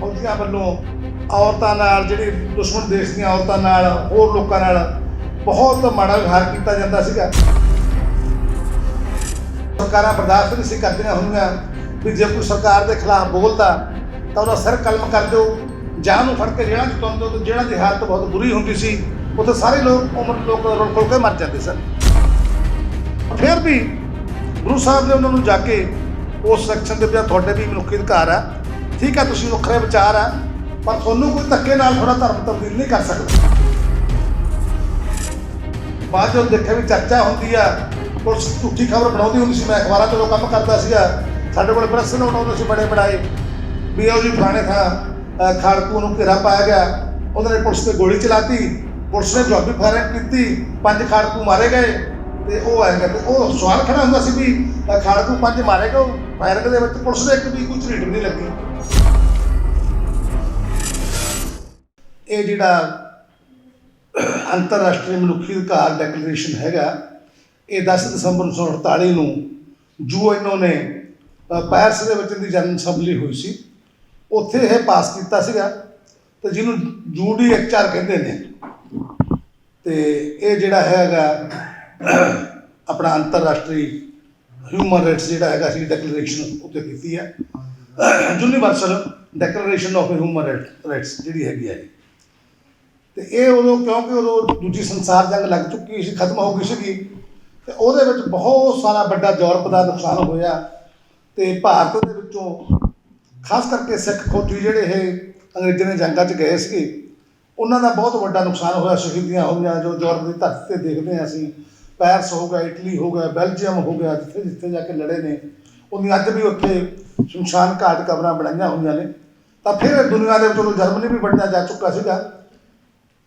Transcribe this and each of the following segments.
ਫੌਜੀਆਂ ਵੱਲੋਂ ਔਰਤਾਂ ਨਾਲ, ਜਿਹੜੀ ਦੁਸ਼ਮਣ ਦੇਸ਼ ਦੀਆਂ ਔਰਤਾਂ ਨਾਲ, ਹੋਰ ਲੋਕਾਂ ਨਾਲ ਬਹੁਤ ਮਾੜਾ ਵਿਹਾਰ ਕੀਤਾ ਜਾਂਦਾ ਸੀਗਾ। ਸਰਕਾਰਾਂ ਬਰਦਾਸ਼ਤ ਨਹੀਂ ਸੀ ਕਰਦੀਆਂ ਹੁੰਦੀਆਂ ਵੀ ਜੇ ਕੋਈ ਸਰਕਾਰ ਦੇ ਖਿਲਾਫ ਬੋਲਦਾ, ਤਾਂ ਉਹਦਾ ਸਿਰ ਕਲਮ ਕਰ ਦਿਓ ਜਾਂ ਨੂੰ ਫੜ ਕੇ ਜੇਲ੍ਹਾਂ 'ਚ ਤੁੰਨ ਦਿਓ, ਤੇ ਜੇਲ੍ਹਾਂ ਦੀ ਹਾਲਤ ਬਹੁਤ ਬੁਰੀ ਹੁੰਦੀ ਸੀ। ਉੱਥੇ ਸਾਰੇ ਲੋਕ, ਉਮਰ ਲੋਕ ਰੁਲ ਖੁਲ ਕੇ ਮਰ ਜਾਂਦੇ ਸਨ। ਫਿਰ ਵੀ ਗੁਰੂ ਸਾਹਿਬ ਨੇ ਉਹਨਾਂ ਨੂੰ ਜਾ ਕੇ ਉਸ ਸੈਕਸ਼ਨ ਦੇ ਵਿੱਚ ਤੁਹਾਡੇ ਵੀ ਮਨੁੱਖੀ ਅਧਿਕਾਰ ਆ। ਠੀਕ ਆ ਤੁਸੀਂ ਵੱਖਰੇ ਵਿਚਾਰ ਆ, ਪਰ ਤੁਹਾਨੂੰ ਕੋਈ ਧੱਕੇ ਨਾਲ ਥੋੜਾ ਧਰਮ ਤਬਦੀਲ ਨਹੀਂ ਕਰ ਸਕਦਾ। ਬਾਅਦ ਜਦੋਂ ਦੇਖਿਆ ਵੀ ਚਰਚਾ ਹੁੰਦੀ ਆ, ਪੁਲਿਸ ਝੂਠੀ ਖਬਰ ਬਣਾਉਂਦੀ ਹੁੰਦੀ ਸੀ। ਮੈਂ ਅਖਬਾਰਾਂ ਤੋਂ ਕੰਮ ਕਰਦਾ ਸੀਗਾ। ਸਾਡੇ ਕੋਲ ਪ੍ਰੈਸ ਨੋਟ ਆਉਂਦੇ ਸੀ ਬੜੇ ਬੜਾਏ ਵੀ ਉਹ ਜੀ ਫਲਾਣੇ ਥਾਂ ਖਾੜਕੂ ਨੂੰ ਘੇਰਾ ਪਾਇਆ ਗਿਆ। ਉਹਨਾਂ ਨੇ ਪੁਲਿਸ ਤੇ ਗੋਲੀ ਚਲਾਤੀ। ਪੁਲਿਸ ਨੇ ਜਵਾਬੀ ਫਾਇਰਿੰਗ ਕੀਤੀ। ਪੰਜ ਖਾੜਕੂ ਮਾਰੇ ਗਏ। ਤੇ ਉਹ ਆਏਗਾ ਤੇ ਉਹ ਸਵਾਲ ਖੜਾ ਹੁੰਦਾ ਸੀ ਵੀ ਖਾੜਕੂ ਪੰਜ ਮਾਰੇ ਗਏ ਫਾਇਰਿੰਗ ਦੇ ਵਿੱਚ ਪੁਲਿਸ ਦੇ ਇੱਕ ਵੀ ਕੋਈ ਝਰੀਟ ਨਹੀਂ ਲੱਗੀ। ਇਹ ਜਿਹੜਾ ਅੰਤਰਰਾਸ਼ਟਰੀ ਮਨੁੱਖੀ ਅਧਿਕਾਰ ਡੈਕਲੇਰੇਸ਼ਨ ਹੈਗਾ, ਇਹ 10 ਦਸੰਬਰ 1948 ਨੂੰ ਯੂਐਨਓ ਨੇ ਪੈਰਿਸ ਦੇ ਵਿੱਚ ਦੀ ਜਨਰਲ ਅਸੈਂਬਲੀ ਹੋਈ ਸੀ। ਉੱਥੇ ਇਹ ਪਾਸ ਕੀਤਾ ਸੀਗਾ ਤੇ ਜਿਹਨੂੰ ਯੂਡੀਐਚਆਰ ਕਹਿੰਦੇ ਨੇ। ਤੇ ਇਹ ਜਿਹੜਾ ਹੈਗਾ ਆਪਣਾ ਅੰਤਰਰਾਸ਼ਟਰੀ ਹਿਊਮਨ ਰਾਈਟਸ ਜਿਹੜਾ ਹੈਗਾ ਸੀ ਡੈਕਲੇਰੇਸ਼ਨ ਉੱਤੇ ਕੀਤੀ ਹੈ। Universal declaration of human rights ਜਿਹੜੀ ਹੈਗੀ ਹੈ ਇਹ। ਤੇ ਇਹ ਉਦੋਂ, ਕਿਉਂਕਿ ਉਦੋਂ ਦੂਜੀ ਸੰਸਾਰ ਜੰਗ ਲੱਗ ਚੁੱਕੀ ਸੀ, ਖਤਮ ਹੋ ਗਈ ਸੀਗੀ, ਤੇ ਉਹਦੇ ਵਿੱਚ ਬਹੁਤ ਸਾਰਾ ਵੱਡਾ ਯੂਰਪ ਦਾ ਨੁਕਸਾਨ ਹੋਇਆ। ਤੇ ਭਾਰਤ ਦੇ ਵਿੱਚੋਂ ਖਾਸ ਕਰਕੇ ਸਿੱਖ ਫੌਜੀ ਜਿਹੜੇ ਇਹ ਅੰਗਰੇਜ਼ਾਂ ਦੇ ਜੰਗਾਂ 'ਚ ਗਏ ਸੀਗੇ, ਉਹਨਾਂ ਦਾ ਬਹੁਤ ਵੱਡਾ ਨੁਕਸਾਨ ਹੋਇਆ, ਸ਼ਹੀਦੀਆਂ ਹੋਈਆਂ, ਜੋ ਯੂਰਪ ਦੀ ਧਰਤੀ ਤੇ ਦੇਖਦੇ ਹਾਂ ਅਸੀਂ। ਪੈਰਿਸ ਹੋ ਗਿਆ, ਇਟਲੀ ਹੋ ਗਿਆ, ਬੈਲਜੀਅਮ ਹੋ ਗਿਆ, ਜਿੱਥੇ ਜਿੱਥੇ ਜਾ ਕੇ ਲੜੇ ਨੇ। ਉਹਨੀ ਅੱਜ ਵੀ ਉੱਥੇ ਸ਼ਮਸ਼ਾਨ ਘਾਟ ਕਬਰਾਂ ਬਣਾਈਆਂ ਹੋਈਆਂ ਨੇ। ਤਾਂ ਫਿਰ ਦੁਨੀਆ ਦੇ ਵਿੱਚ ਉਦੋਂ ਜਰਮਨੀ ਵੀ ਬਣਿਆ ਜਾ ਚੁੱਕਾ ਸੀਗਾ।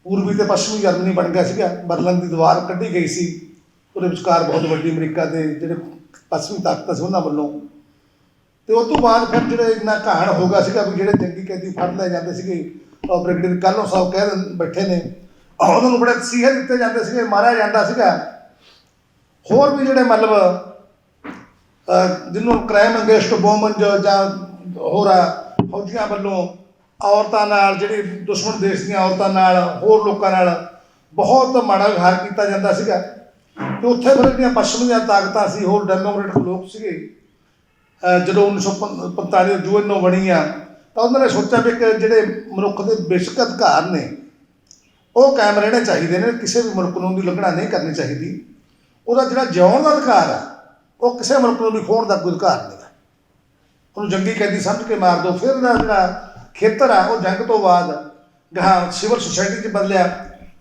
ਪੂਰਬੀ ਤੇ ਪੱਛਮੀ ਜਰਮਨੀ ਬਣ ਗਿਆ ਸੀਗਾ। ਬਰਲਿਨ ਦੀ ਦੀਵਾਰ ਕੱਢੀ ਗਈ ਸੀ। ਉਹਦੇ ਵਿਚਕਾਰ ਬਹੁਤ ਵੱਡੀ ਅਮਰੀਕਾ ਦੇ ਜਿਹੜੇ ਪੱਛਮੀ ਤਾਕਤਾਂ ਸੀ ਉਹਨਾਂ ਵੱਲੋਂ। ਤੇ ਉਸ ਤੋਂ ਬਾਅਦ ਫਿਰ ਜਿਹੜੇ ਇੰਨਾ ਕਹਾਣ ਹੋ ਗਿਆ ਸੀਗਾ ਵੀ ਜਿਹੜੇ ਜੰਗੀ ਕੈਦੀ ਫੜ ਲਏ ਜਾਂਦੇ ਸੀਗੇ, ਉਹ ਬ੍ਰਿਗੇਡੀਅਰ ਕਾਲੋ ਸਾਹਿਬ ਕਹਿ ਦਿੰ- ਬੈਠੇ ਨੇ। ਉਹਨਾਂ ਨੂੰ ਬੜੇ ਤਸੀਹੇ ਦਿੱਤੇ ਜਾਂਦੇ ਸੀਗੇ, ਮਾਰਿਆ ਜਾਂਦਾ ਸੀਗਾ। ਹੋਰ ਵੀ ਜਿਹੜੇ ਮਤਲਬ ਜਿਹਨੂੰ ਕ੍ਰਾਈਮ ਅਗੇਂਸਟ ਵੂਮਨ ਜਾਂ ਹੋਰ ਆ, ਫੌਜੀਆਂ ਵੱਲੋਂ ਔਰਤਾਂ ਨਾਲ ਜਿਹੜੀ ਦੁਸ਼ਮਣ ਦੇਸ਼ ਦੀਆਂ ਔਰਤਾਂ ਨਾਲ ਹੋਰ ਲੋਕਾਂ ਨਾਲ ਬਹੁਤ ਮਾੜਾ ਵਿਹਾਰ ਕੀਤਾ ਜਾਂਦਾ ਸੀਗਾ। ਤੇ ਉੱਥੇ ਫਿਰ ਜਿਹੜੀਆਂ ਪੱਛਮੀ ਦੀਆਂ ਤਾਕਤਾਂ ਸੀ ਹੋਰ ਡੈਮੋਕ੍ਰੇਟਿਕ ਲੋਕ ਸੀਗੇ ਅਹ ਜਦੋਂ 1945 ਯੂਐਨਓ ਬਣੀ ਆ ਤਾਂ ਉਹਨਾਂ ਨੇ ਸੋਚਿਆ ਵੀ ਕਿ ਜਿਹੜੇ ਮਨੁੱਖ ਦੇ ਬੇਸਿਕ ਅਧਿਕਾਰ ਨੇ ਉਹ ਕਾਇਮ ਰਹਿਣੇ ਚਾਹੀਦੇ ਨੇ ਕਿਸੇ ਵੀ ਮੁਲਕ ਨੂੰ ਦੀ ਉਲੰਘਣਾ ਨਹੀਂ ਕਰਨੀ ਚਾਹੀਦੀ। ਉਹਦਾ ਜਿਹੜਾ ਜਿਉਣ ਦਾ ਅਧਿਕਾਰ ਆ, ਉਹ ਕਿਸੇ ਮੁਲਕ ਨੂੰ ਵੀ ਖੋਣ ਦਾ ਕੋਈ ਅਧਿਕਾਰ ਨਹੀਂ ਹੈ ਉਹਨੂੰ ਜੰਗੀ ਕੈਦੀ ਸਮਝ ਕੇ ਮਾਰ ਦੋ, ਫਿਰ ਇਹਦਾ ਜਿਹੜਾ ਖੇਤਰ ਆ, ਉਹ ਜੰਗ ਤੋਂ ਬਾਅਦ ਗਾਹਾਂ ਸਿਵਲ ਸੁਸਾਇਟੀ 'ਚ ਬਦਲਿਆ।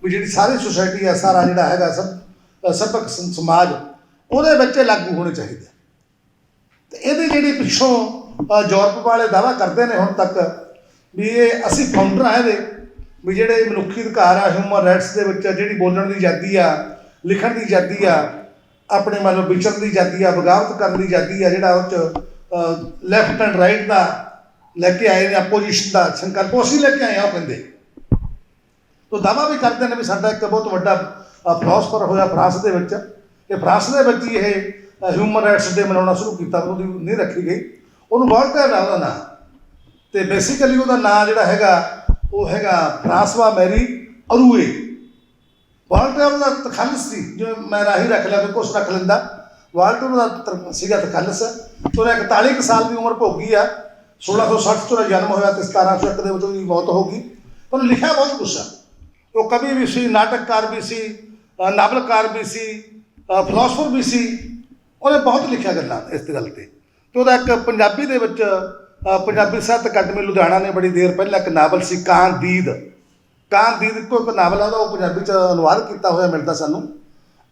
ਵੀ ਜਿਹੜੀ ਸਾਰੀ ਸੁਸਾਇਟੀ ਆ, ਸਾਰਾ ਜਿਹੜਾ ਹੈਗਾ ਸਭ ਸਭਕ ਸਮਾਜ, ਉਹਦੇ ਵਿੱਚ ਇਹ ਲਾਗੂ ਹੋਣੇ ਚਾਹੀਦੇ ਤੇ ਇਹਦੇ ਜਿਹੜੀ ਪਿੱਛੋਂ ਯੂਰਪ ਵਾਲੇ ਦਾਵਾ ਕਰਦੇ ਨੇ ਹੁਣ ਤੱਕ, ਵੀ ਇਹ ਅਸੀਂ ਫਾਊਂਡਰ ਆ ਇਹਦੇ, ਵੀ ਜਿਹੜੇ ਮਨੁੱਖੀ ਅਧਿਕਾਰ ਆ ਹਿਊਮਨ ਰਾਈਟਸ ਦੇ ਵਿੱਚ ਜਿਹੜੀ ਬੋਲਣ ਦੀ ਆਜ਼ਾਦੀ ਆ ਲਿਖਣ ਦੀ ਆਜ਼ਾਦੀ ਆ, ਆਪਣੇ ਮਤਲਬ ਵਿਚਰਨ ਦੀ ਆਜ਼ਾਦੀ ਆ, ਬਗਾਵਤ ਕਰਨ ਦੀ ਆਜ਼ਾਦੀ ਆ, ਜਿਹੜਾ ਉਹ ਚ ਲੈਫਟ ਐਂਡ ਰਾਈਟ ਦਾ ਲੈ ਕੇ ਆਏ ਨੇ ਆਪੋਜੀਸ਼ਨ ਦਾ ਸੰਕਲਪ, ਉਹ ਲੈ ਕੇ ਆਏ ਆ ਉਹ ਕਹਿੰਦੇ ਤੋ ਦਾਵਾ ਵੀ ਕਰਦੇ ਨੇ ਵੀ ਸਾਡਾ ਇੱਕ ਬਹੁਤ ਵੱਡਾ ਫਿਲਾਸਫਰ ਹੋਇਆ ਫਰਾਂਸ ਦੇ ਵਿੱਚ ਇਹ ਫਰਾਂਸ ਦੇ ਵਿੱਚ ਹੀ ਇਹ ਹਿਊਮਨ ਰਾਈਟਸ ਡੇ ਮਨਾਉਣਾ ਸ਼ੁਰੂ ਕੀਤਾ, ਉਹਦੀ ਨਹੀਂ ਰੱਖੀ ਗਈ। ਉਹਨੂੰ ਵਾਲਟਰ ਆ ਉਹਦਾ ਨਾਂ। ਤੇ ਬੇਸਿਕਲੀ ਉਹਦਾ ਨਾਂ ਜਿਹੜਾ ਹੈਗਾ, ਉਹ ਹੈਗਾ ਫਰਾਂਸਵਾ ਮੈਰੀ ਅਰੂਏ। ਵਾਲਟਰ ਦਾ ਤਖੱਲਸ ਸੀ, ਜਿਵੇਂ ਮੈਂ ਰਾਹੀ ਰੱਖ ਲਿਆ ਫਿਰ ਕੁਛ ਰੱਖ ਲੈਂਦਾ। ਵਾਲਟਰ ਦਾ ਤ- ਸੀਗਾ ਤਖੱਲਸ। ਉਹਨੇ 41 ਕੁ ਸਾਲ ਦੀ ਉਮਰ ਭੋਗੀ ਆ। 1660 ਚ ਉਹਦਾ ਜਨਮ ਹੋਇਆ ਤੇ 1701 ਦੇ ਵਿੱਚ ਉਹਦੀ ਮੌਤ ਹੋ ਗਈ। ਪਰ ਲਿਖਿਆ ਬਹੁਤ ਕੁਛ ਆ। ਉਹ ਕਵੀ ਵੀ ਸੀ, ਨਾਟਕਕਾਰ ਵੀ ਸੀ ਨਾਵਲਕਾਰ ਵੀ ਸੀ ਫਿਲਾਸਫਰ ਵੀ ਸੀ। ਉਹਨੇ ਬਹੁਤ ਲਿਖਿਆ ਗੱਲਾਂ ਇਸ ਗੱਲ ਤੇ। ਤੇ ਉਹਦਾ ਇੱਕ ਪੰਜਾਬੀ ਦੇ ਵਿੱਚ ਪੰਜਾਬੀ ਸਾਹਿਤ ਅਕਾਦਮੀ ਲੁਧਿਆਣਾ ਨੇ ਬੜੀ ਦੇਰ ਪਹਿਲਾਂ ਇੱਕ ਨਾਵਲ ਸੀ ਕਾਂਦੀਦ ਕਾਂਦੀਦ ਇੱਕੋ ਇੱਕ ਨਾਵਲ ਆ ਉਹਦਾ ਉਹ ਪੰਜਾਬੀ ਚ ਅਨੁਵਾਦ ਕੀਤਾ ਹੋਇਆ ਮਿਲਦਾ ਸਾਨੂੰ।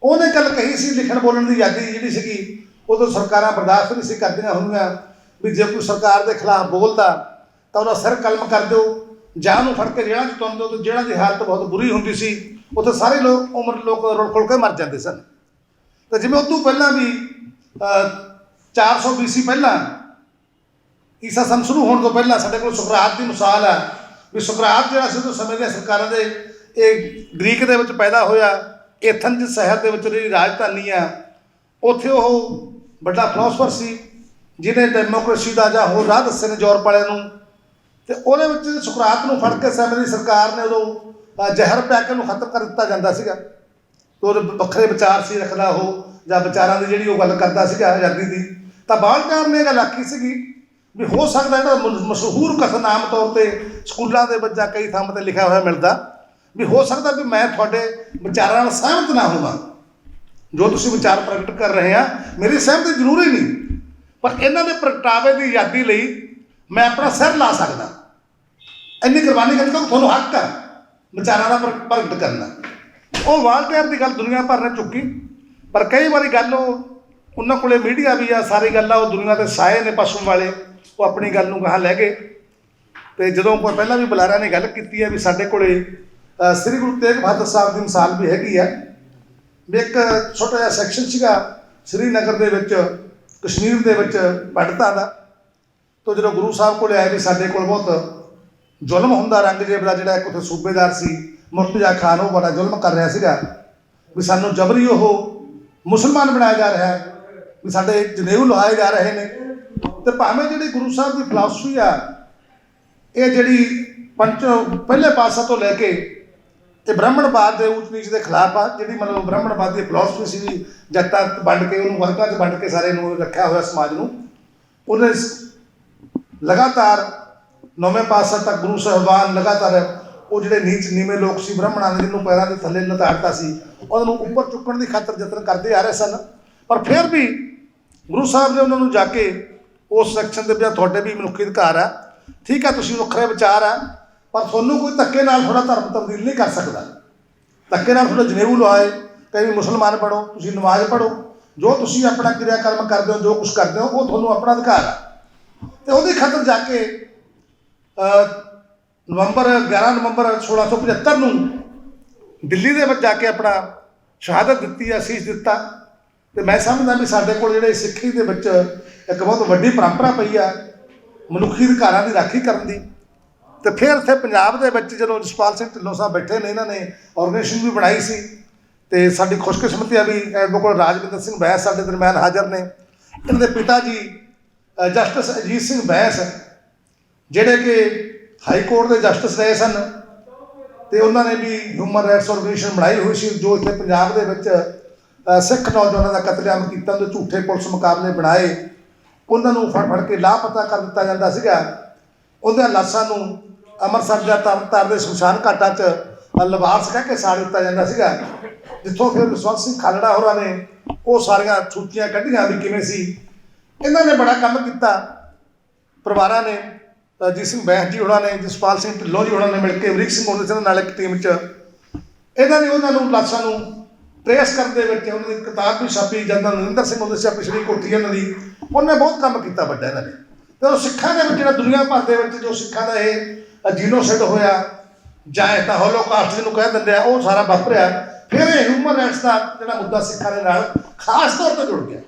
ਉਹਨੇ ਗੱਲ ਕਹੀ ਸੀ ਲਿਖਣ ਬੋਲਣ ਦੀ ਆਜ਼ਾਦੀ ਜਿਹੜੀ ਸੀਗੀ ਉਦੋਂ ਸਰਕਾਰਾਂ ਬਰਦਾਸ਼ਤ ਨਹੀਂ ਸੀ ਕਰਦੀਆਂ ਹੁੰਦੀਆਂ ਵੀ ਜੇ ਕੋਈ ਸਰਕਾਰ ਦੇ ਖਿਲਾਫ ਬੋਲਦਾ ਤਾਂ ਉਹਦਾ ਸਿਰ ਕਲਮ ਕਰ ਦਿਓ ਜਾਂ ਨੂੰ ਫੜ ਕੇ ਜੇਲ੍ਹਾਂ 'ਚ ਤੁੰਨ ਦਿਓ ਤੇ ਜੇਲ੍ਹਾਂ ਦੀ ਹਾਲਤ ਬਹੁਤ ਬੁਰੀ ਹੁੰਦੀ ਸੀ ਉੱਥੇ ਸਾਰੇ ਲੋਕ ਉਮਰ ਲੋਕ ਰੁਲ ਖੁਲ ਕੇ ਮਰ ਜਾਂਦੇ ਸਨ। ਤੇ ਜਿਵੇਂ ਉਦੋਂ ਪਹਿਲਾਂ ਵੀ ਅਹ, 400 BC ਪਹਿਲਾਂ ਈਸਾ ਸਨ ਸ਼ੁਰੂ ਹੋਣ ਤੋਂ ਪਹਿਲਾਂ ਸਾਡੇ ਕੋਲ ਸੁਕਰਾਤ ਦੀ ਮਿਸਾਲ ਹੈ ਵੀ ਸੁਕਰਾਤ ਜਿਹੜਾ ਸੀ, ਉਹ ਸਮੇਂ ਦੀਆਂ ਸਰਕਾਰਾਂ ਦੇ ਇਹ ਗ੍ਰੀਕ ਦੇ ਵਿੱਚ ਪੈਦਾ ਹੋਇਆ ਐਥਨਜ਼ ਸ਼ਹਿਰ ਦੇ ਵਿੱਚ ਜਿਹੜੀ ਰਾਜਧਾਨੀ ਆ, ਉੱਥੇ ਉਹ ਵੱਡਾ ਫਿਲਾਸਫਰ ਸੀ, ਜਿਹਨੇ ਡੈਮੋਕ੍ਰੇਸੀ ਦਾ ਜਾਂ ਹੋਰ ਰਾਹ ਦੱਸੇ ਨੇ ਯੂਰਪ ਵਾਲਿਆਂ ਨੂੰ। ਤੇ ਉਹਦੇ ਵਿੱਚ ਸੁਕਰਾਤ ਨੂੰ ਫੜ ਕੇ ਸਮੇਂ ਦੀ ਸਰਕਾਰ ਨੇ ਉਦੋਂ ਜ਼ਹਿਰ ਪਿਆ ਕੇ ਉਹਨੂੰ ਖਤਮ ਕਰ ਦਿੱਤਾ ਜਾਂਦਾ ਸੀਗਾ। ਤੇ ਉਹਦੇ ਵੱਖਰੇ ਵਿਚਾਰ ਸੀ ਰੱਖਦਾ ਉਹ, ਜਾਂ ਵਿਚਾਰਾਂ ਦੀ ਜਿਹੜੀ ਉਹ ਗੱਲ ਕਰਦਾ ਸੀਗਾ ਆਜ਼ਾਦੀ ਦੀ। ਤਾਂ ਬਾਲਟਾਰ ਨੇ ਇਹ ਗੱਲ ਆਖੀ ਸੀਗੀ ਵੀ ਹੋ ਸਕਦਾ ਜਿਹੜਾ ਮਸ਼ਹੂਰ ਕਥਨ ਆਮ ਤੌਰ ਤੇ ਸਕੂਲਾਂ ਦੇ ਵਿੱਚ ਜਾਂ ਕਈ ਥਾਵਾਂ ਤੇ ਲਿਖਿਆ ਹੋਇਆ ਮਿਲਦਾ ਵੀ ਹੋ ਸਕਦਾ ਵੀ ਮੈਂ ਤੁਹਾਡੇ ਵਿਚਾਰਾਂ ਨਾਲ ਸਹਿਮਤ ਨਾ ਹੋਵਾਂ। ਜੋ ਤੁਸੀਂ ਵਿਚਾਰ ਪ੍ਰਗਟ ਕਰ ਰਹੇ ਆ, ਮੇਰੀ ਸਹਿਮਤੀ ਜ਼ਰੂਰੀ ਨਹੀਂ। ਪਰ ਇਹਨਾਂ ਦੇ ਪ੍ਰਗਟਾਵੇ ਦੀ ਆਜ਼ਾਦੀ ਲਈ ਮੈਂ ਆਪਣਾ ਸਿਰ ਲਾ ਸਕਦਾ। ਇੰਨੀ ਕੁਰਬਾਨੀ ਕਰਨ ਤੁਹਾਨੂੰ ਹੱਕ ਹੈ ਵਿਚਾਰਾਂ ਦਾ ਪ੍ਰਗ- ਪ੍ਰਗਟ ਕਰਨਾ। ਉਹ ਵਾਲਟੇਅਰ ਦੀ ਗੱਲ ਦੁਨੀਆ ਭਰ ਨੇ ਚੁੱਕੀ। ਪਰ ਕਈ ਵਾਰੀ ਗੱਲ ਉਹ ਉਹਨਾਂ ਕੋਲੇ ਮੀਡੀਆ ਵੀ ਆ, ਸਾਰੀ ਗੱਲਾਂ ਉਹ ਦੁਨੀਆ ਦੇ ਸਾਏ ਨੇ ਪਸ਼ੂ ਵਾਲੇ। ਉਹ ਆਪਣੀ ਗੱਲ ਨੂੰ ਕਹਾਂ ਲੈ ਗਏ। ਤੇ ਜਦੋਂ ਕੋਈ ਪਹਿਲਾਂ ਵੀ ਬੁਲਾਰਿਆਂ ਨੇ ਗੱਲ ਕੀਤੀ ਹੈ ਵੀ ਸਾਡੇ ਕੋਲੇ ਸ੍ਰੀ ਗੁਰੂ ਤੇਗ ਬਹਾਦਰ ਸਾਹਿਬ ਦੀ ਮਿਸਾਲ ਵੀ ਹੈਗੀ ਹੈ। ਵੀ ਇੱਕ ਛੋਟਾ ਜਿਹਾ ਸੈਕਸ਼ਨ ਸੀਗਾ ਸ੍ਰੀਨਗਰ ਦੇ ਵਿੱਚ, ਕਸ਼ਮੀਰ ਦੇ ਵਿੱਚ ਪੰਡਤਾਂ ਦਾ। ਤੋਂ ਜਦੋਂ ਗੁਰੂ ਸਾਹਿਬ ਕੋਲ ਆਏ ਵੀ ਸਾਡੇ ਕੋਲ ਬਹੁਤ ਜ਼ੁਲਮ ਹੁੰਦਾ ਰੰਗਜੇਬ ਦਾ ਜਿਹੜਾ ਇੱਕ ਉੱਥੇ ਸੂਬੇਦਾਰ ਸੀ, ਮੁਰਤਜ਼ਾ ਖਾਨ, ਉਹ ਬੜਾ ਜ਼ੁਲਮ ਕਰ ਰਿਹਾ ਸੀਗਾ। ਵੀ ਸਾਨੂੰ ਜਬਰੀ ਉਹ ਮੁਸਲਮਾਨ ਬਣਾਇਆ ਜਾ ਰਿਹਾ ਹੈ, ਵੀ ਸਾਡੇ ਜਨੇਊ ਲਹਾਏ ਜਾ ਰਹੇ ਨੇ। ਤੇ ਭਾਵੇਂ ਜਿਹੜੀ ਗੁਰੂ ਸਾਹਿਬ ਦੀ ਫਿਲਾਸਫੀ ਆ, ਇਹ ਜਿਹੜੀ ਪੰਚ ਪਹਿਲੇ ਪਾਸਾ ਤੋਂ ਲੈ ਕੇ ਇਹ ਬ੍ਰਾਹਮਣਵਾਦ ਦੇ ਉੱਚ ਨੀਚ ਦੇ ਖਿਲਾਫ ਆ, ਜਿਹੜੀ ਮਤਲਬ ਬ੍ਰਾਹਮਣਵਾਦ ਦੀ ਫਿਲਾਸਫੀ ਸੀ ਵੀ ਵੰਡ ਕੇ ਉਹਨੂੰ ਵਰਗਾਂ 'ਚ ਵੰਡ ਕੇ ਸਾਰੇ ਨੂੰ ਰੱਖਿਆ ਹੋਇਆ ਸਮਾਜ ਨੂੰ, ਉਹਨੇ ਲਗਾਤਾਰ ਨੌਵੇਂ ਪਾਤਸ਼ਾਹ ਤੱਕ ਗੁਰੂ ਸਾਹਿਬਾਨ ਲਗਾਤਾਰ ਉਹ ਜਿਹੜੇ ਨੀਚ ਨੀਵੇਂ ਲੋਕ ਸੀ, ਬ੍ਰਾਹਮਣਾਂ ਦੇ ਜਿਹਨੂੰ ਪੈਰਾਂ ਦੇ ਥੱਲੇ ਲਤਾੜਤਾ ਸੀ, ਉਹਨਾਂ ਨੂੰ ਉੱਪਰ ਚੁੱਕਣ ਦੀ ਖਾਤਰ ਯਤਨ ਕਰਦੇ ਆ ਰਹੇ ਸਨ। ਪਰ ਫਿਰ ਵੀ ਗੁਰੂ ਸਾਹਿਬ ਨੇ ਉਹਨਾਂ ਨੂੰ ਜਾ ਕੇ ਉਸ ਸੈਕਸ਼ਨ ਦੇ ਵਿੱਚ ਤੁਹਾਡੇ ਵੀ ਮਨੁੱਖੀ ਅਧਿਕਾਰ ਆ। ਠੀਕ ਆ ਤੁਸੀਂ ਵੱਖਰੇ ਵਿਚਾਰ ਆ ਪਰ ਤੁਹਾਨੂੰ ਕੋਈ ਧੱਕੇ ਨਾਲ ਤੁਹਾਡਾ ਧਰਮ ਤਬਦੀਲ ਨਹੀਂ ਕਰ ਸਕਦਾ। ਧੱਕੇ ਨਾਲ ਤੁਹਾਡਾ ਜਨੇਊ ਲਵਾਏ ਕਈ ਮੁਸਲਮਾਨ ਪੜੋ ਤੁਸੀਂ ਨਮਾਜ਼ ਪੜੋ ਜੋ ਤੁਸੀਂ ਆਪਣਾ ਕਿਰਿਆ ਕਰਮ ਕਰਦੇ ਹੋ ਜੋ ਕੁਝ ਕਰਦੇ ਹੋ ਉਹ ਤੁਹਾਨੂੰ ਆਪਣਾ ਅਧਿਕਾਰ ਆ। ਤੇ ਉਹਦੀ ਖਾਤਰ ਜਾ ਕੇ ਅਹ, ਨਵੰਬਰ 11 ਨਵੰਬਰ 1675 ਨੂੰ ਦਿੱਲੀ ਦੇ ਵਿੱਚ ਜਾ ਕੇ ਆਪਣਾ ਸ਼ਹਾਦਤ ਦਿੱਤੀ ਹੈ ਅਸੀਸ ਦਿੱਤਾ। ਤੇ ਮੈਂ ਸਮਝਦਾ ਵੀ ਸਾਡੇ ਕੋਲ ਜਿਹੜੇ ਸਿੱਖੀ ਦੇ ਵਿੱਚ ਇੱਕ ਬਹੁਤ ਵੱਡੀ ਪਰੰਪਰਾ ਪਈ ਆ ਮਨੁੱਖੀ ਅਧਿਕਾਰਾਂ ਦੀ ਰਾਖੀ ਕਰਨ ਦੀ। ਤੇ ਫਿਰ ਇੱਥੇ ਪੰਜਾਬ ਦੇ ਵਿੱਚ ਜਦੋਂ ਜਸਪਾਲ ਸਿੰਘ ਢਿੱਲੋਂ ਸਾਹਿਬ ਬੈਠੇ ਨੇ, ਇਹਨਾਂ ਨੇ ਆਰਗੇਨਾਈਜੇਸ਼ਨ ਵੀ ਬਣਾਈ ਸੀ। ਤੇ ਸਾਡੀ ਖੁਸ਼ਕਿਸਮਤੀ ਆ ਵੀ ਐਡਵੋਕੇਟ ਰਾਜਵਿੰਦਰ ਸਿੰਘ ਬੈਂਸ ਸਾਡੇ ਦਰਮਿਆਨ ਹਾਜ਼ਰ ਨੇ। ਇਹਨਾਂ ਦੇ ਪਿਤਾ ਜੀ ਜਸਟਿਸ ਅਜੀਤ ਸਿੰਘ ਬੈਂਸ, ਜਿਹੜੇ ਕਿ ਹਾਈ ਕੋਰਟ ਦੇ ਜਸਟਿਸ ਰਹੇ ਸਨ। ਤੇ ਉਹਨਾਂ ਨੇ ਵੀ ਹਿਊਮਨ ਰਾਈਟਸ ਆਰਗੇਨਾਈਜੇਸ਼ਨ ਬਣਾਈ ਹੋਈ ਸੀ, ਜੋ ਇੱਥੇ ਪੰਜਾਬ ਦੇ ਵਿੱਚ ਸਿੱਖ ਨੌਜਵਾਨਾਂ ਦਾ ਕਤਲੇਆਮ ਕੀਤਾ ਉਹਦੇ ਝੂਠੇ ਪੁਲਿਸ ਮੁਕਾਬਲੇ ਬਣਾਏ। ਉਹਨਾਂ ਨੂੰ ਫੜ ਫੜ ਕੇ ਲਾਪਤਾ ਕਰ ਦਿੱਤਾ ਜਾਂਦਾ ਸੀਗਾ। ਉਹਦੇ ਲਾਸ਼ਾਂ ਨੂੰ ਅੰਮ੍ਰਿਤਸਰ ਜਾਂ ਤਰਨਤਾਰਨ ਦੇ ਸ਼ਮਸ਼ਾਨ ਘਾਟਾਂ 'ਚ ਲਵਾਰਸ ਕਹਿ ਕੇ ਸਾੜ ਦਿੱਤਾ ਜਾਂਦਾ ਸੀਗਾ। ਜਿੱਥੋਂ ਫਿਰ ਜਸਵੰਤ ਸਿੰਘ ਖਾਲੜਾ ਹੋਰਾਂ ਨੇ ਉਹ ਸਾਰੀਆਂ ਸੂਚੀਆਂ ਕੱਢੀਆਂ ਵੀ ਕਿਵੇਂ ਸੀ। ਇਹਨਾਂ ਨੇ ਬੜਾ ਕੰਮ ਕੀਤਾ। ਪਰਿਵਾਰਾਂ ਨੇ ਅਜੀਤ ਸਿੰਘ ਬੈਂਸ ਜੀ ਉਹਨਾਂ ਨੇ, ਜਸਪਾਲ ਸਿੰਘ ਢਿੱਲੋਂ ਜੀ ਉਹਨਾਂ ਨੇ ਮਿਲ ਕੇ ਅਮਰੀਕ ਸਿੰਘ ਉਹਨਾਂ ਨਾਲ ਇੱਕ ਟੀਮ 'ਚ। ਇਹਨਾਂ ਨੇ ਉਹਨਾਂ ਨੂੰ ਲਾਸ਼ਾਂ ਨੂੰ ਟ੍ਰੇਸ ਕਰਨ ਦੇ ਵਿੱਚ ਉਹਨਾਂ ਦੀ ਕਿਤਾਬ ਵੀ ਛਾਪੀ ਜਾਂਦਾ, ਨਰਿੰਦਰ ਸਿੰਘ ਉਹਦੇ ਛਾਪੀ ਪਿਛਲੀ ਕੋਠੀ ਇਹਨਾਂ ਦੀ, ਉਹਨੇ ਬਹੁਤ ਕੰਮ ਕੀਤਾ ਵੱਡਾ ਇਹਨਾਂ ਨੇ। ਤੇ ਉਹ ਸਿੱਖਾਂ ਦੇ ਵਿੱਚ ਜਿਹੜਾ ਦੁਨੀਆ ਭਰ ਦੇ ਵਿੱਚ ਜੋ ਸਿੱਖਾਂ ਦਾ ਇਹ ਜੀਨੋਸਾਈਡ ਹੋਇਆ, ਜਾਂ ਇਹ ਤਾਂ ਹੋਲੋਕਾਸਟ ਜਿਹਨੂੰ ਕਹਿ ਦਿੰਦੇ ਆ, ਉਹ ਸਾਰਾ ਵਾਪਰਿਆ, ਫਿਰ ਇਹ ਹਿਊਮਨ ਰਾਈਟਸ ਦਾ ਜਿਹੜਾ ਮੁੱਦਾ ਸਿੱਖਾਂ ਦੇ ਨਾਲ ਖਾਸ ਤੌਰ ਤੇ ਜੁੜ ਗਿਆ।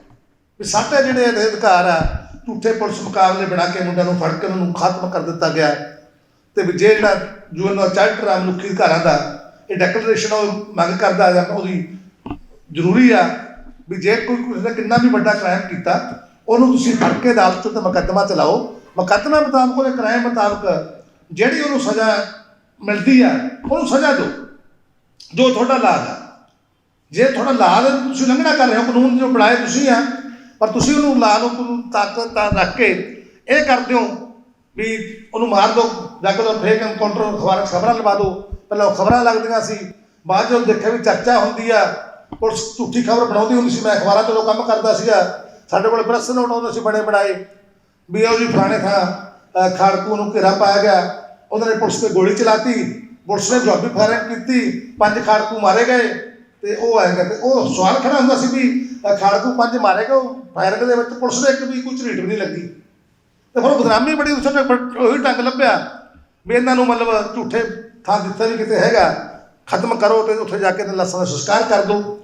ਵੀ ਸਾਡੇ ਜਿਹੜੇ ਇਹਦੇ ਅਧਿਕਾਰ ਆ, ਝੂਠੇ ਪੁਲਿਸ ਮੁਕਾਬਲੇ ਬਣਾ ਕੇ ਮੁੰਡਿਆਂ ਨੂੰ ਫੜ ਕੇ ਉਹਨਾਂ ਨੂੰ ਖਤਮ ਕਰ ਦਿੱਤਾ ਗਿਆ। ਤੇ ਵੀ ਜੇ ਜਿਹੜਾ ਯੂਐਨ ਦਾ ਚਾਰਟਰ ਆ ਮਨੁੱਖੀ ਅਧਿਕਾਰਾਂ ਦਾ ਇਹ ਡੈਕਲੇਰੇਸ਼ਨ ਉਹ ਮੰਗ ਕਰਦਾ ਜਾਂ ਉਹਦੀ ਜ਼ਰੂਰੀ ਆ ਵੀ ਜੇ ਕੋਈ ਕਿਸੇ ਨੇ ਕਿੰਨਾ ਵੀ ਵੱਡਾ ਕ੍ਰਾਈਮ ਕੀਤਾ, ਉਹਨੂੰ ਤੁਸੀਂ ਫੜ ਕੇ ਅਦਾਲਤ ਤੇ ਮੁਕੱਦਮਾ ਚਲਾਓ। ਮੁਕੱਦਮਾ ਮੁਤਾਬਕ ਉਹਦੇ ਕ੍ਰਾਈਮ ਮੁਤਾਬਕ ਜਿਹੜੀ ਉਹਨੂੰ ਸਜ਼ਾ ਮਿਲਦੀ ਆ, ਉਹਨੂੰ ਸਜ਼ਾ ਦਿਓ। ਜੋ ਤੁਹਾਡਾ ਲਾਜ਼ ਆ। ਜੇ ਤੁਹਾਡਾ ਲਾਜ ਤੁਸੀਂ ਲੰਘਣਾ ਕਰ ਰਹੇ ਹੋ, ਕਾਨੂੰਨ ਜੋ ਬਣਾਏ ਤੁਸੀਂ ਆ, ਪਰ ਤੁਸੀਂ ਉਹਨੂੰ ਲਾ ਨੂੰ ਕਾਨੂੰਨ ਤਾਕਤ ਤਾਂ ਰੱਖ ਕੇ ਇਹ ਕਰਦੇ ਹੋ ਵੀ ਉਹਨੂੰ ਮਾਰ ਦਿਓ, ਜਾਂ ਕਿ ਉਹ ਫੇਕ ਐਨਕਾਊਂਟਰ ਖਬਰਾਂ ਖਬਰਾਂ ਲਵਾ ਦਿਓ। ਪਹਿਲਾਂ ਉਹ ਖਬਰਾਂ ਲੱਗਦੀਆਂ ਸੀ, ਬਾਅਦ ਜਦੋਂ ਦੇਖਿਆ ਵੀ ਚਰਚਾ ਹੁੰਦੀ ਆ ਪੁਲਿਸ ਝੂਠੀ ਖਬਰ ਬਣਾਉਂਦੀ ਹੁੰਦੀ ਸੀ। ਮੈਂ ਅਖਬਾਰਾਂ 'ਚ ਜਦੋਂ ਕੰਮ ਕਰਦਾ ਸੀਗਾ, ਸਾਡੇ ਕੋਲ ਪ੍ਰੈਸ ਨੋਟ ਆਉਂਦੇ ਸੀ ਬਣੇ ਬਣਾਏ ਵੀ ਉਹ ਜੀ ਫਲਾਣੇ ਥਾਂ ਖਾੜਕੂ ਨੂੰ ਘੇਰਾ ਪਾਇਆ ਗਿਆ। ਉਹਨਾਂ ਨੇ ਪੁਲਿਸ ਤੇ ਗੋਲੀ ਚਲਾਤੀ। ਪੁਲਿਸ ਨੇ ਜਵਾਬੀ ਫਾਇਰਿੰਗ ਕੀਤੀ। ਪੰਜ ਖਾੜਕੂ ਮਾਰੇ ਗਏ ਤੇ ਉਹ ਆਏਗਾ ਤੇ ਉਹ ਸਵਾਲ ਖੜਾ ਹੁੰਦਾ ਸੀ ਵੀ ਖਾੜਕੂ ਪੰਜ ਮਾਰੇ ਗਏ ਫਾਇਰਿੰਗ ਦੇ ਵਿੱਚ ਪੁਲਿਸ ਦੇ ਇੱਕ ਵੀ ਕੋਈ ਝਰੀਟ ਵੀ ਨਹੀਂ ਲੱਗੀ। ਤੇ ਫਿਰ ਉਹ ਬਦਨਾਮੀ ਬੜੀ, ਉਸ ਨੇ ਉਹੀ ਢੰਗ ਲੱਭਿਆ ਵੀ ਇਹਨਾਂ ਨੂੰ ਮਤਲਬ ਝੂਠੇ ਥਾਂ ਜਿੱਥੇ ਵੀ ਕਿਤੇ ਹੈਗਾ। ਖਤਮ ਕਰੋ ਤੇ ਉੱਥੇ ਜਾ ਕੇ ਤੇ ਲਾਸ਼ਾਂ ਦਾ ਸੰਸਕਾਰ ਕਰ ਦਿਓ।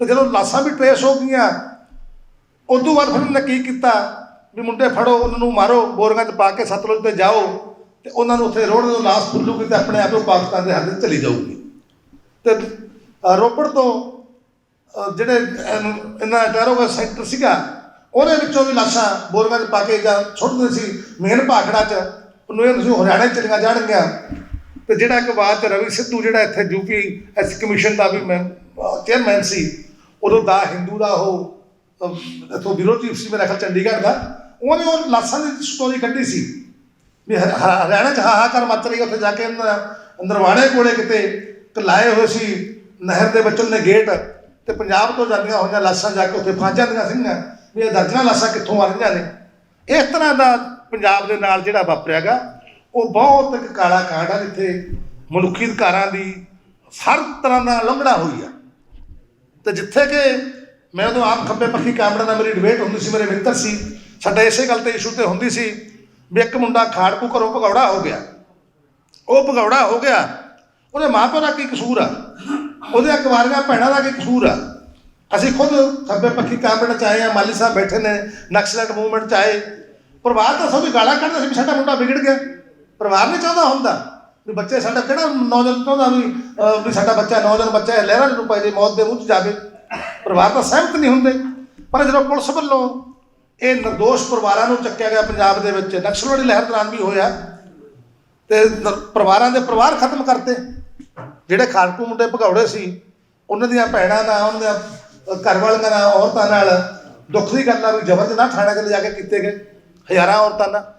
ਤੇ ਜਦੋਂ ਲਾਸ਼ਾਂ ਵੀ ਟ੍ਰੇਸ ਹੋ ਗਈਆਂ, ਉਦੋਂ ਬਾਅਦ ਫਿਰ ਉਹਨੇ ਕੀ ਕੀਤਾ? ਵੀ ਮੁੰਡੇ ਫੜੋ, ਉਹਨਾਂ ਨੂੰ ਮਾਰੋ, ਬੋਰੀਆਂ 'ਚ ਪਾ ਕੇ ਸਤਲੁਜ ਤੇ ਜਾਓ ਤੇ ਉਹਨਾਂ ਨੂੰ ਉੱਥੇ ਰੋੜ ਤੋਂ ਲਾਸ਼ ਫੁੱਲੂਗੀ ਤੇ ਆਪਣੇ ਆਪ ਉਹ ਪਾਕਿਸਤਾਨ ਦੇ ਹੱਥ 'ਚ ਚਲੀ ਜਾਊਗੀ। ਤੇ ਰੋਪੜ ਤੋਂ ਜਿਹੜੇ ਇਹਨਾਂ ਦਾ ਟੈਰੋਗਾ ਸੈਂਟਰ ਸੀਗਾ, ਉਹਦੇ ਵਿੱਚੋਂ ਵੀ ਲਾਸ਼ਾਂ ਬੋਰੀਆਂ 'ਚ ਪਾ ਕੇ ਜਾਂ ਸੁੱਟਦੇ ਸੀ। ਮੇਨ ਭਾਖੜਾ 'ਚ, ਉਹਨੂੰ ਇਹ ਤੁਸੀਂ ਹਰਿਆਣੇ 'ਚ ਚਲੀਆਂ ਜਾਣਗੀਆਂ। ਤੇ ਜਿਹੜਾ ਇੱਕ ਬਾਅਦ ਰਵੀ ਸਿੱਧੂ ਜਿਹੜਾ ਇੱਥੇ ਯੂਪੀ ਐਸ ਕਮਿਸ਼ਨ ਦਾ ਵੀ ਮੈਂ ਚੇਅਰਮੈਨ ਸੀ ਉਦੋਂ ਦਾ ਹਿੰਦੂ ਦਾ ਉਹ ਅਹ, ਇੱਥੋਂ ਬਿਊਰੋ ਚੀਫ ਸੀ ਮੇਰਾ ਖਿਆਲ ਚੰਡੀਗੜ੍ਹ ਦਾ। ਉਹਨੇ ਉਹ ਲਾਸਾਂ ਦੀ ਸਟੋਰੀ ਕੱਢੀ ਸੀ। ਵੀ ਹਰ- ਹਰਿਆਣਾ 'ਚ ਹਾਹਾਕਾਰ ਮਚ ਰਹੀ ਉੱਥੇ ਜਾ ਕੇ ਅੰਦਰ ਨਰਵਾਣੇ ਕੋਲੇ ਕਿਤੇ ਇੱਕ ਲਾਏ ਹੋਏ ਸੀ ਨਹਿਰ ਦੇ ਵਿੱਚੋਂ ਨੇ ਗੇਟ ਤੇ ਪੰਜਾਬ ਤੋਂ ਜਾਂਦੀਆਂ ਹੋਈਆਂ ਲਾਸ਼ਾਂ ਜਾ ਕੇ ਉੱਥੇ ਫਸ ਜਾਂਦੀਆਂ ਸੀਗੀਆਂ ਵੀ ਇਹ ਦਰਜਨਾਂ ਲਾਸ਼ਾਂ ਕਿੱਥੋਂ ਆ ਰਹੀਆਂ ਨੇ? ਇਸ ਤਰ੍ਹਾਂ ਦਾ ਪੰਜਾਬ ਦੇ ਨਾਲ ਜਿਹੜਾ ਵਾਪਰਿਆਗਾ ਉਹ ਬਹੁਤ ਇੱਕ ਕਾਲਾ ਕਾਂਡ ਆ ਜਿੱਥੇ ਮਨੁੱਖੀ ਅਧਿਕਾਰਾਂ ਦੀ ਹਰ ਤਰ੍ਹਾਂ ਦਾ ਉਲੰਘਣਾ ਹੋਈ ਆ। ਤੇ ਜਿੱਥੇ ਕਿ ਮੈਂ ਉਦੋਂ ਆਪ ਖੱਬੇ ਪੱਖੀ ਕਾਮੜੇ ਨਾਲ ਮੇਰੀ ਡਿਬੇਟ ਹੁੰਦੀ ਸੀ, ਮੇਰੇ ਮਿੱਤਰ ਸੀ, ਸਾਡਾ ਇਸੇ ਗੱਲ ਤੇ ਇਸ਼ੂ ਤੇ ਹੁੰਦੀ ਸੀ ਵੀ ਇੱਕ ਮੁੰਡਾ ਖਾੜਕੂ ਘਰੋਂ ਭਗੌੜਾ ਹੋ ਗਿਆ। ਉਹ ਭਗੌੜਾ ਹੋ ਗਿਆ, ਉਹਦੇ ਮਾਪਿਆਂ ਦਾ ਕੀ ਕਸੂਰ ਆ? ਉਹਦੇ ਅਕਵਾਰੀਆਂ ਭੈਣਾਂ ਦਾ ਕੀ ਕਸੂਰ ਆ? ਅਸੀਂ ਖੁਦ ਖੱਬੇ ਪੱਖੀ ਕਾਮੜੇ ਚ ਆਏ ਆ, ਮਾਲੀ ਸਾਹਿਬ ਬੈਠੇ ਨੇ ਨਕਸਲਟ ਮੂਵਮੈਂਟ ਚ ਆਏ। ਪਰਿਵਾਰ ਤਾਂ ਸਭ ਗਾਲਾਂ ਕੱਢਦਾ ਸੀ ਵੀ ਸਾਡਾ ਮੁੰਡਾ ਵਿਗੜ ਗਿਆ। ਪਰਿਵਾਰ ਨਹੀਂ ਚਾਹੁੰਦਾ ਹੁੰਦਾ ਵੀ ਬੱਚੇ ਸਾਡਾ ਕਿਹੜਾ ਨੌਜਵਾਨ ਚਾਹੁੰਦਾ ਵੀ ਵੀ ਸਾਡਾ ਬੱਚਾ ਨੌਜਵਾਨ ਬੱਚਾ ਹੈ ਲਹਿਰਾਂ ਨੂੰ ਪੈ ਜੇ, ਮੌਤ ਦੇ ਮੂੰਹ 'ਚ ਜਾਵੇ। ਪਰਿਵਾਰ ਤਾਂ ਸਹਿਮਤ ਨਹੀਂ ਹੁੰਦੇ। ਪਰ ਜਦੋਂ ਪੁਲਿਸ ਵੱਲੋਂ ਇਹ ਨਿਰਦੋਸ਼ ਪਰਿਵਾਰਾਂ ਨੂੰ ਚੱਕਿਆ ਗਿਆ ਪੰਜਾਬ ਦੇ ਵਿੱਚ, ਨਕਸਲਵਾੜੀ ਲਹਿਰ ਦੌਰਾਨ ਵੀ ਹੋਇਆ ਤੇ ਪਰਿਵਾਰਾਂ ਦੇ ਪਰਿਵਾਰ ਖਤਮ ਕਰਤੇ। ਜਿਹੜੇ ਖਾਲਕੂ ਮੁੰਡੇ ਭਗੌੜੇ ਸੀ, ਉਹਨਾਂ ਦੀਆਂ ਭੈਣਾਂ ਨਾਲ, ਉਹਨਾਂ ਦੀਆਂ ਘਰ ਵਾਲੀਆਂ ਨਾਲ, ਔਰਤਾਂ ਨਾਲ ਦੁੱਖ ਦੀ ਗੱਲ ਆ ਵੀ ਜ਼ਬਰ ਜਨਾਹ ਥਾਣੇ ਤੇ ਲਿਜਾ ਕੇ ਕੀਤੇ ਗਏ। ਹਜ਼ਾਰਾਂ ਔਰਤਾਂ ਨਾਲ।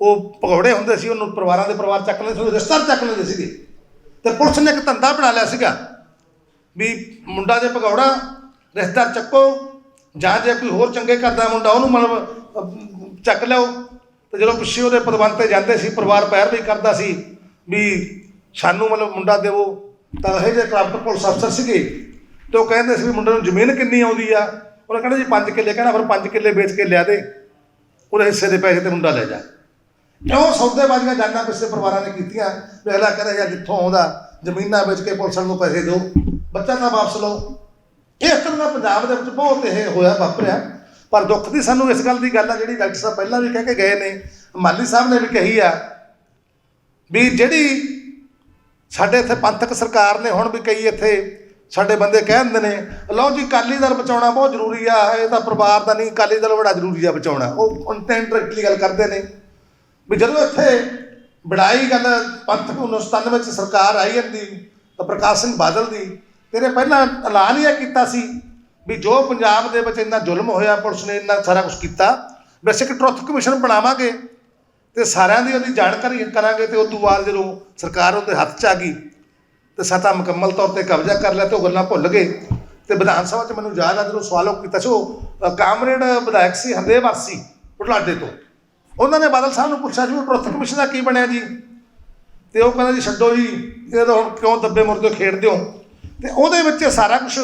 ਉਹ ਪਕੌੜੇ ਹੁੰਦੇ ਸੀ, ਉਹਨੂੰ ਪਰਿਵਾਰਾਂ ਦੇ ਪਰਿਵਾਰ ਚੱਕ ਲੈਂਦੇ ਸੀ, ਉਹਦੇ ਰਿਸ਼ਤੇਦਾਰ ਚੱਕ ਲੈਂਦੇ ਸੀਗੇ। ਤੇ ਪੁਲਿਸ ਨੇ ਇੱਕ ਧੰਦਾ ਬਣਾ ਲਿਆ ਸੀਗਾ ਵੀ ਮੁੰਡਾ ਜੇ ਪਕੌੜਾ ਰਿਸ਼ਤੇਦਾਰ ਚੱਕੋ, ਜਾਂ ਜੇ ਕੋਈ ਹੋਰ ਚੰਗੇ ਕਰਦਾ ਮੁੰਡਾ, ਉਹਨੂੰ ਮਤਲਬ ਚੱਕ ਲਿਓ ਤੇ ਜਦੋਂ ਪਿੱਛੇ ਉਹਦੇ ਪਦਵੰਤ ਤੇ ਜਾਂਦੇ ਸੀ, ਪਰਿਵਾਰ ਪੈਰ ਵੀ ਕਰਦਾ ਸੀ ਵੀ ਸਾਨੂੰ ਮਤਲਬ ਮੁੰਡਾ ਦੇਵੋ, ਤਾਂ ਇਹ ਜਿਹੇ ਕਲੱਬ ਪੁਲਿਸ ਅਫਸਰ ਸੀਗੇ। ਤੇ ਉਹ ਕਹਿੰਦੇ ਸੀ ਵੀ ਮੁੰਡੇ ਨੂੰ ਜ਼ਮੀਨ ਕਿੰਨੀ ਆਉਂਦੀ ਆ? ਉਹਨੇ ਕਹਿੰਦਾ ਜੀ 5 ਕਿੱਲੇ, ਕਹਿੰਦਾ ਫਿਰ 5 ਕਿੱਲੇ ਵੇਚ ਕੇ ਲਿਆ ਦੇ। ਉਹਦੇ ਹਿੱਸੇ ਦੇ ਪੈਸੇ ਤੇ ਮੁੰਡਾ ਲੈ ਜਾ। ਕਿਉਂ ਸੌਦੇਬਾਜ਼ੀਆਂ ਜਾਨਾਂ ਕਿਸੇ ਪਰਿਵਾਰਾਂ ਨੇ ਕੀਤੀਆਂ? ਵੀ ਅਗਲਾ ਕਹਿੰਦਾ ਯਾਰ ਜਿੱਥੋਂ ਆਉਂਦਾ? ਜ਼ਮੀਨਾਂ ਵੇਚ ਕੇ ਪੁਲਿਸ ਨੂੰ ਪੈਸੇ ਦਿਓ। ਬੱਚਾ ਤਾਂ ਵਾਪਸ ਲਓ। ਇਸ ਤਰ੍ਹਾਂ ਦਾ ਪੰਜਾਬ ਦੇ ਵਿੱਚ ਬਹੁਤ ਇਹ ਹੋਇਆ, ਵਾਪਰਿਆ। ਪਰ ਦੁੱਖ ਦੀ ਸਾਨੂੰ ਇਸ ਗੱਲ ਦੀ ਗੱਲ ਆ, ਜਿਹੜੀ ਡਾਕਟਰ ਸਾਹਿਬ ਪਹਿਲਾਂ ਵੀ ਕਹਿ ਕੇ ਗਏ ਨੇ, ਮਾਲੀ ਸਾਹਿਬ ਨੇ ਵੀ ਕਹੀ ਆ ਵੀ ਜਿਹੜੀ ਸਾਡੇ ਇੱਥੇ ਪੰਥਕ ਸਰਕਾਰ ਨੇ ਹੁਣ ਵੀ ਕਈ ਇੱਥੇ, ਸਾਡੇ ਬੰਦੇ ਕਹਿ ਦਿੰਦੇ ਨੇ, ਲਓ ਜੀ, ਅਕਾਲੀ ਦਲ ਬਚਾਉਣਾ ਬਹੁਤ ਜ਼ਰੂਰੀ ਆ, ਇਹ ਤਾਂ ਪਰਿਵਾਰ ਦਾ ਨਹੀਂ, ਅਕਾਲੀ ਦਲ ਬੜਾ ਜ਼ਰੂਰੀ ਆ ਬਚਾਉਣਾ। ਉਹ ਕੰਟੈਂਟਰੈਕਟਲੀ ਗੱਲ ਕਰਦੇ ਨੇ। ਵੀ ਜਦੋਂ ਇੱਥੇ ਬਣਾਈ ਗੱਲ ਪੰਥਕ 1997 'ਚ ਸਰਕਾਰ ਆਈ ਜਾਂਦੀ ਤਾਂ ਪ੍ਰਕਾਸ਼ ਸਿੰਘ ਬਾਦਲ ਦੀ ਤੇਰੇ ਪਹਿਲਾਂ ਐਲਾਨ ਹੀ ਕੀਤਾ ਸੀ ਵੀ ਜੋ ਪੰਜਾਬ ਦੇ ਵਿੱਚ ਇੰਨਾ ਜ਼ੁਲਮ ਹੋਇਆ, ਪੁਲਿਸ ਨੇ ਇੰਨਾ ਸਾਰਾ ਕੁਝ ਕੀਤਾ ਵੈਸੇ ਇੱਕ ਟਰੁੱਥ ਕਮਿਸ਼ਨ ਬਣਾਵਾਂਗੇ ਤੇ ਸਾਰਿਆਂ ਦੀ ਉਹਦੀ ਜਾਣਕਾਰੀ ਕਰਾਂਗੇ ਤੇ ਉਸ ਤੋਂ ਬਾਅਦ ਜਦੋਂ ਸਰਕਾਰ ਉਹਦੇ ਹੱਥ 'ਚ ਆ ਗਈ, ਤੇ ਸਤਾ ਮੁਕੰਮਲ ਤੌਰ ਤੇ ਕਬਜ਼ਾ ਕਰ ਲਿਆ ਤੇ ਉਹ ਗੱਲਾਂ ਭੁੱਲ ਗਏ। ਤੇ ਵਿਧਾਨ ਸਭਾ 'ਚ ਮੈਨੂੰ ਯਾਦ ਆ ਜਦੋਂ ਸਵਾਲ ਉਹ ਕੀਤਾ ਸੀ, ਉਹ ਕਾਮਰੇਡ ਵਿਧਾਇਕ ਸੀ ਹੰਦੇ ਵਾਸੀ ਬੁਢਲਾਡੇ ਤੋਂ। ਉਹਨਾਂ ਨੇ ਬਾਦਲ ਸਾਹਿਬ ਨੂੰ ਪੁੱਛਿਆ ਜੀ ਉਹ ਟਰੁੱਥ ਕਮਿਸ਼ਨ ਦਾ ਕੀ ਬਣਿਆ ਜੀ? ਤੇ ਉਹ ਕਹਿੰਦਾ ਜੀ ਛੱਡੋ ਜੀ ਇਹ ਤਾਂ ਹੁਣ ਕਿਉਂ ਦੱਬੇ ਮੁਰਦੇ ਖੇਡਦੇ ਹੋ? ਤੇ ਉਹਦੇ ਵਿੱਚ ਸਾਰਾ ਕੁਝ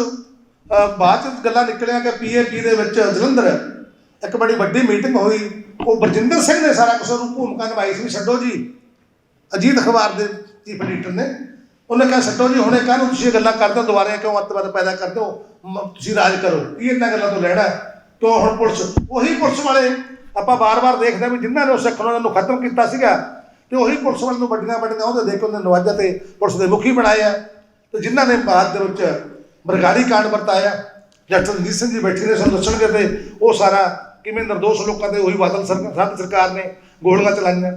ਬਾਅਦ ਚ ਗੱਲਾਂ ਨਿਕਲੀਆਂ ਕਿ ਪੀਏਪੀ ਦੇ ਵਿੱਚ ਜਲੰਧਰ ਇੱਕ ਬੜੀ ਵੱਡੀ ਮੀਟਿੰਗ ਹੋਈ। ਉਹ ਬਰਜਿੰਦਰ ਸਿੰਘ ਨੇ ਸਾਰਾ ਕੁਝ ਨੂੰ ਭੂਮਿਕਾ ਨਿਭਾਈ ਸੀ ਵੀ ਛੱਡੋ ਜੀ। ਅਜੀਤ ਅਖਬਾਰ ਦੇ ਚੀਫ ਐਡੀਟਰ ਨੇ। ਉਹਨੇ ਕਿਹਾ, ਛੱਡੋ ਜੀ, ਹੁਣੇ ਕਾਹਨੂੰ ਤੁਸੀਂ ਇਹ ਗੱਲਾਂ ਕਰਦੇ ਹੋ, ਦੁਬਾਰਾ ਕਿਉਂ ਅੱਤਵਾਦ ਪੈਦਾ ਕਰਦੇ ਹੋ? ਮ- ਤੁਸੀਂ ਰਾਜ ਕਰੋ। ਕੀ ਇਹਨਾਂ ਗੱਲਾਂ ਤੋਂ ਲੈਣਾ ਕਿਉਂ ਹੁਣ ਪੁਲਿਸ? ਉਹੀ ਪੁਲਿਸ ਵਾਲੇ ਆਪਾਂ ਬਾਰ-ਬਾਰ ਦੇਖਦੇ ਹਾਂ ਵੀ ਜਿਨ੍ਹਾਂ ਨੇ ਉਸ ਸਿੱਖ ਨੂੰ ਖਤਮ ਕੀਤਾ ਸੀਗਾ, ਤੇ ਉਹੀ ਪੁਲਿਸ ਵਾਲੇ ਨੂੰ ਵੱਡੀਆਂ ਵੱਡੀਆਂ ਉਹਦੇ ਦੇ ਕੇ ਉਹਨੇ ਨਵਾਜਾ ਤੇ ਪੁਲਿਸ ਦੇ ਮੁਖੀ ਬਣਾਏ ਆ। ਤੇ ਜਿਨ੍ਹਾਂ ਨੇ ਭਾਰਤ ਦੇ ਵਿੱਚ ਬਰਗਾੜੀ ਕਾਂਡ ਵਰਤਾਇਆ, ਜਸਟਿਸ ਰਣਜੀਤ ਸਿੰਘ ਜੀ ਬੈਠੇ ਨੇ ਸਾਨੂੰ ਦੱਸਣਗੇ ਤੇ ਉਹ ਸਾਰਾ ਕਿਵੇਂ ਨਿਰਦੋਸ਼ ਲੋਕਾਂ ਤੇ ਉਹੀ ਬਾਦਲ ਸਰਕਾਰ ਸਰਕਾਰ ਨੇ ਗੋਲੀਆਂ ਚਲਾਈਆਂ।